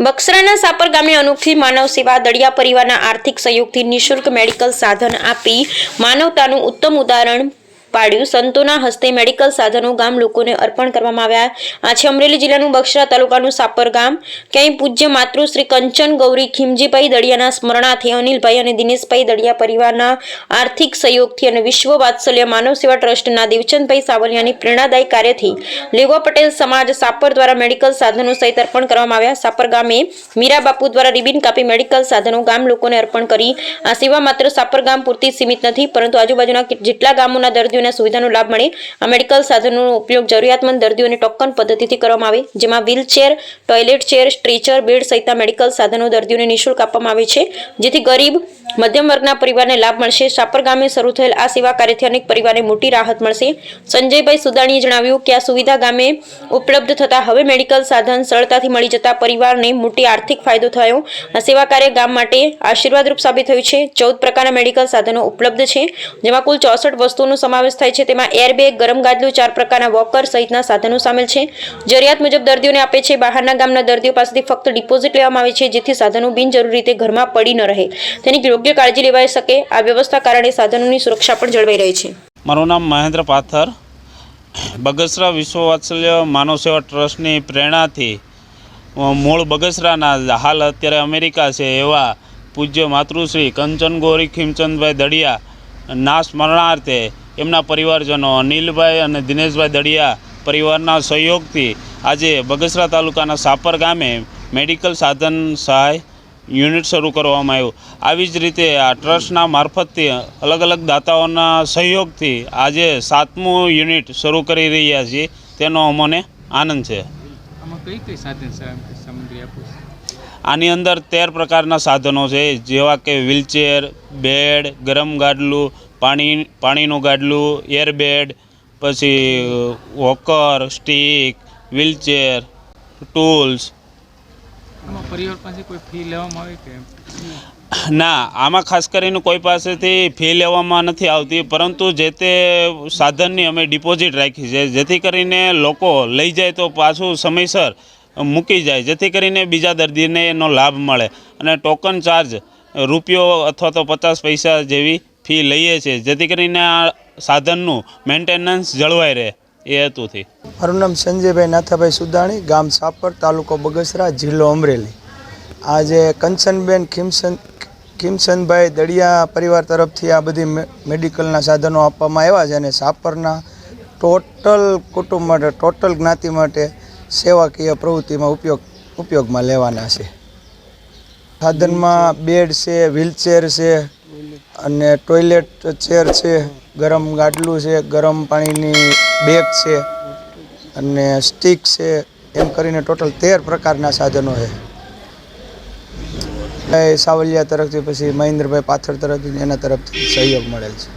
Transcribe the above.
બક્સરાના સાપર ગામે અનોખી માનવ સેવા દળિયા પરિવારના આર્થિક સહયોગથી નિઃશુલ્ક મેડિકલ સાધન આપી માનવતાનું ઉત્તમ ઉદાહરણ પાડ્યું સંતોના હસ્તે મેડિકલ સાધનો ગામ લોકોને અર્પણ કરવામાં આવ્યા. આ અમરેલી જિલ્લાનું બક્ષરા તાલુકાનું સાપર ગામ. ક્યાંય પૂજ્ય માતૃશ્રી કંચન ગૌરી ખીમજીભાઈ દળિયાના સ્મરણાર્થે, અનિલભાઈ અને દિનેશભાઈ દળિયા પરિવારના આર્થિક સહયોગથી અને વિશ્વ વાત્સલ્ય માનવ સેવા ટ્રસ્ટના દેવચંદભાઈ સાવલિયાની પ્રેરણાદાયી કાર્યથી લેવા પટેલ સમાજ સાપર દ્વારા મેડિકલ સાધનો સહિત અર્પણ કરવામાં આવ્યા. સાપર ગામે મીરા દ્વારા રિબિન કાપી મેડિકલ સાધનો ગામ લોકોને અર્પણ કરી. આ સેવા માત્ર સાપર ગામ પૂરતી સીમિત નથી, પરંતુ આજુબાજુના જેટલા ગામોના દર્દીઓને સુવિધાનો લાભ મળે. આ મેડિકલ સાધનોનો ઉપયોગ જરૂરિયાતમંદ દર્દીઓને ટોકન પદ્ધતિથી કરવામાં આવે, જેમાં wheelchair, toilet chair, stretcher, bed સહિતના મેડિકલ સાધનો દર્દીઓને નિઃશુલ્ક આપવામાં આવે છે. જેથી ગરીબ, મધ્યમ વર્ગના પરિવારને લાભ મળશે. સાપર ગામે શરૂ થયેલ આ સેવા કાર્યથી અનેક પરિવારને મોટી રાહત મળશે. સંજયભાઈ સુદાણીએ જણાવ્યું કે આ સુવિધા ગામે ઉપલબ્ધ થતા હવે મેડિકલ સાધન સરળતાથી મળી જતા પરિવારને મોટી આર્થિક ફાયદો થયો. આ સેવા કાર્ય ગામ માટે આશીર્વાદરૂપ સાબિત થયું છે. ચૌદ પ્રકારના મેડિકલ સાધનો ઉપલબ્ધ છે, જેમાં કુલ ચોસઠ વસ્તુઓનો સમાવેશ થાય છે, તેમાં એરબેગ ગરમ ગાદલું, ચાર પ્રકારના વોકર સહિતના સાધનો સામેલ છે. જરૂરિયાત મુજબ દર્દીઓને આપે છે, બહારના ગામના દર્દીઓ પાસેથી ફક્ત ડિપોઝિટ લેવામાં આવે છે, જેથી સાધનો બિનજરૂરી રીતે ઘરમાં પડી ન રહે. તેની યોગ્ય કાળજી લેવાઈ શકે, આ વ્યવસ્થા કારણે સાધનોની સુરક્ષા પણ જળવાઈ રહી છે. મારું નામ મહેન્દ્ર પાથર. બગસરા વિશ્વ વાત્સલ્ય માનવ સેવા ટ્રસ્ટની પ્રેરણાથી મૂળ બગસરાના હાલ અત્યારે અમેરિકા છે, એવા પૂજ્ય માતૃશ્રી કંચન ગોરી, ખીમચંદભાઈ દડિયા ના સ્મરણાર્થે એમના પરિવારજનો અનિલભાઈ અને દિનેશભાઈ દડિયા પરિવારના સહયોગથી આજે બગસરા તાલુકાના સાપર ગામે મેડિકલ સાધન સહાય યુનિટ શરૂ કરવામાં આવ્યું. આવી જ રીતે આ ટ્રસ્ટના મારફતથી અલગ અલગ દાતાઓના સહયોગથી આજે સાતમું યુનિટ શરૂ કરી રહ્યા છીએ. તેનો અમને આનંદ છે. આમાં કઈ કઈ સાધન સા- સામગ્રી આપો આની અંદર તેર પ્રકારના સાધનો છે જેવા કે વ્હીલચેર બેડ ગરમ ગાડલું પાણી પાણીનું ગાડલું એરબેડ પછી વોકર સ્ટીક વ્હીલચેર ટૂલ્સ પરિવાર પાસે કોઈ ફી લેવામાં આવે કે ના આમાં ખાસ કરીને કોઈ પાસેથી ફી લેવામાં નથી આવતી પરંતુ જે તે સાધનની અમે ડિપોઝિટ રાખી છે જેથી કરીને લોકો લઈ જાય તો પાછું સમયસર મૂકી જાય, જેથી કરીને બીજા દર્દીને એનો લાભ મળે. અને ટોકન ચાર્જ રૂપિયો અથવા તો પચાસ પૈસા જેવી ફી લઈએ છીએ, જેથી કરીને આ સાધનનું મેન્ટેનન્સ જળવાઈ રહે એ હેતુથી. મારું નામ સંજયભાઈ નાથાભાઈ સુદાણી, ગામ સાપર, તાલુકો બગસરા, જિલ્લો અમરેલી. આજે કંચનબેન ખીમસન ખીમસનભાઈ દળિયા પરિવાર તરફથી આ બધી મેડિકલના સાધનો આપવામાં આવ્યા છે અને સાપરના ટોટલ કુટુંબ માટે ટોટલ જ્ઞાતિ માટે સેવાકીય પ્રવૃત્તિમાં ઉપયોગ, ઉપયોગમાં લેવાના છે. સાધનમાં બેડ છે, વ્હીલચેર છે અને ટોયલેટ ચેર છે, ગરમ ગાડલું છે, ગરમ પાણીની બેગ છે અને સ્ટીક છે, એમ કરીને ટોટલ તેર પ્રકારના સાધનો છે. સાવલિયા તરફથી પછી મહેન્દ્રભાઈ પાથર તરફથી એના તરફથી સહયોગ મળેલ છે.